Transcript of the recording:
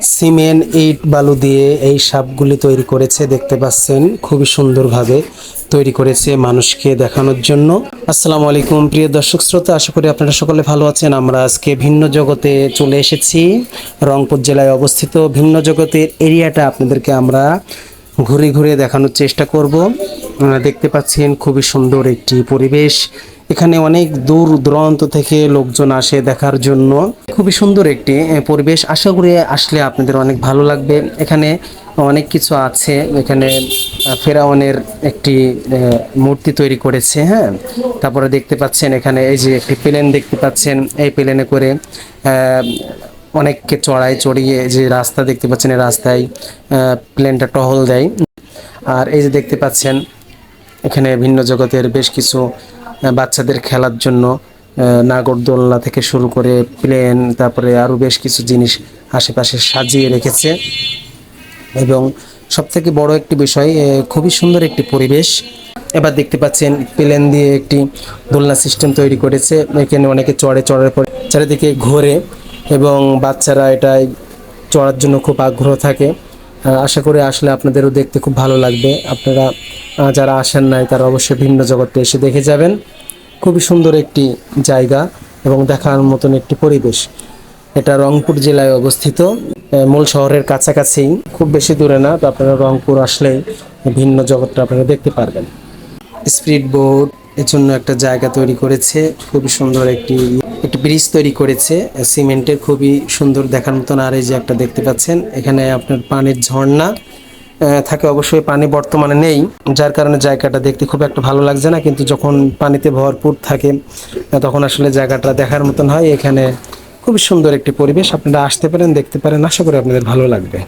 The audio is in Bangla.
সিমেন্ট ইট বালু দিয়ে এই সাপগুলি তৈরি করেছে, দেখতে পাচ্ছেন, খুবই সুন্দরভাবে তৈরি করেছে মানুষকে দেখানোর জন্য। আসসালামু আলাইকুম, প্রিয় দর্শক শ্রোতা, আশা করি আপনারা সকলে ভালো আছেন। আমরা আজকে ভিন্ন জগতে চলে এসেছি। রংপুর জেলায় অবস্থিত ভিন্ন জগতের এরিয়াটা আপনাদেরকে আমরা ঘুরে ঘুরে দেখানোর চেষ্টা করব। দেখতে পাচ্ছেন, খুবই সুন্দর একটি পরিবেশ। এখানে অনেক দূর দূরান্ত থেকে লোকজন আসে দেখার জন্য। খুবই সুন্দর একটি পরিবেশ। আশা করি আসলে আপনাদের অনেক ভালো লাগবে। এখানে অনেক কিছু আছে। এখানে ফেরাউনের একটি মূর্তি তৈরি করেছে হ্যাঁ? তারপরে দেখতে পাচ্ছেন এখানে এই যে একটি প্লেন দেখতে পাচ্ছেন। এই প্লেনে করে অনেককে চড়াই চড়িয়ে যে রাস্তা দেখতে পাচ্ছেন, এই রাস্তায় প্লেনটা টহল দেয়। আর এই যে দেখতে পাচ্ছেন, এখানে ভিন্ন জগতের বেশ কিছু বাচ্চাদের খেলার জন্য আহ, নাগরদোলনা থেকে শুরু করে প্লেন তারপরে আরও বেশ কিছু জিনিস আশেপাশে সাজিয়ে রেখেছে। এবং সব থেকে বড় একটি বিষয় খুবই সুন্দর একটি পরিবেশ। এবার দেখতে পাচ্ছেন প্লেন দিয়ে একটি দোলনা সিস্টেম তৈরি করেছে। এখানে অনেকে চড়ে চড়ার পর চারিদিকে ঘোরে এবং বাচ্চারা এটাই চড়ার জন্য খুব আগ্রহ থাকে। আশা করি আসলে আপনাদেরও দেখতে খুব ভালো লাগবে। আপনারা যারা আসেন নাই তারা অবশ্যই ভিন্ন জগৎটা এসে দেখে যাবেন। খুবই সুন্দর একটি জায়গা এবং দেখার মতন একটি পরিবেশ। এটা রংপুর জেলায় অবস্থিত। মূল শহরের কাছাকাছি। খুব বেশি দূরে না, তো আপনারা রংপুর আসলে ভিন্ন জগৎটা আপনারা দেখতে পারবেন। স্পিড বোট এর জন্য একটা জায়গা তৈরি করেছে। খুবই সুন্দর একটি একটি ব্রিজ তৈরি করেছে। সিমেন্টের খুবই সুন্দর দেখার মতন আর এই যে একটা দেখতে পাচ্ছেন, এখানে আপনার পানির ঝর্ণা। থাকে অবশ্যই, পানি বর্তমানে নেই। যার কারণে জায়গাটা দেখতে খুব একটা ভালো লাগছে না, কিন্তু যখন পানিতে ভরপুর থাকে তখন আসলে জায়গাটা দেখার মতন হয়। এখানে খুব সুন্দর একটি পরিবেশ। আপনারা আসতে পারেন, দেখতে পারেন। আশা করি আপনাদের ভালো লাগবে।